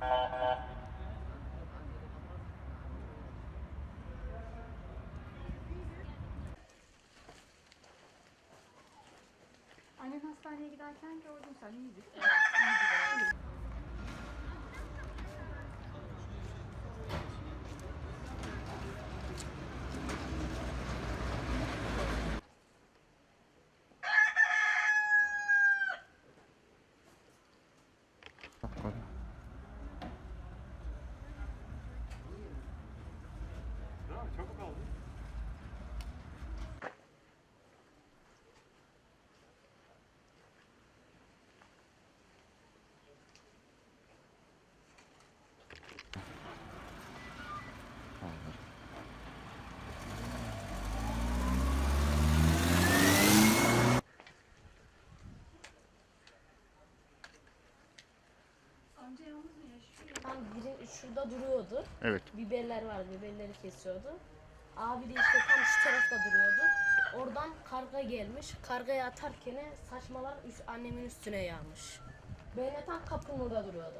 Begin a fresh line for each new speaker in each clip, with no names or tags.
Annen hastaneye giderken gördüm sen iyiydi. Amca yalnız mı yaşıyor?
Tam biri şurada duruyordu.
Evet.
Biberler vardı, biberleri kesiyordu. Abi de işte tam şu tarafta duruyordu. Oradan karga gelmiş. Kargayı atarken saçmalar üst, annemin üstüne yağmış. Ben de tam kapının orada duruyordu.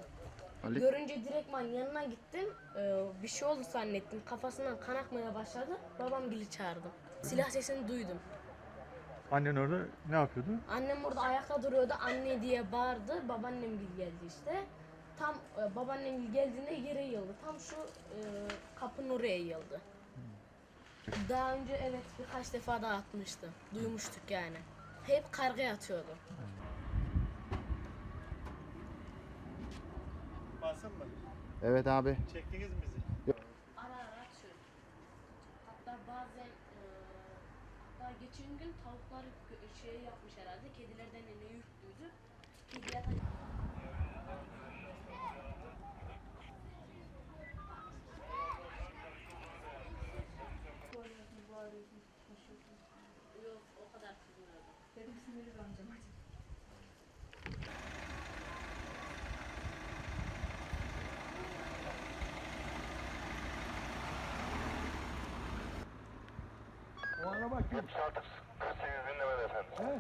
Ali
Görünce direktman yanına gittim. Ee, bir şey oldu zannettim. Kafasından kan akmaya başladı. Babam gili çağırdım. Silah sesini duydum.
Annen orada ne yapıyordu?
Annem orada ayakta duruyordu. Anne diye bağırdı. Babaannem gil geldi işte. Tam e, babaannem geldiğinde yere yıldı. Tam şu e, kapının oraya yıldı. Daha önce evet birkaç defa daha atmıştı. Duymuştuk yani. Hep kargaya atıyordu.
Basın mı?
Evet abi.
Çektiniz mi bizi?
Ara ara atıyor. Hatta bazen e, hatta geçen gün tavukları gö- şey yapmış herhalde. Kedilerden ne yüklüydü. Kediler
Kim?
76 48 dinlemede efendim.
He?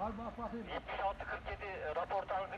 Var bak bakayım.
76 47 raportanızı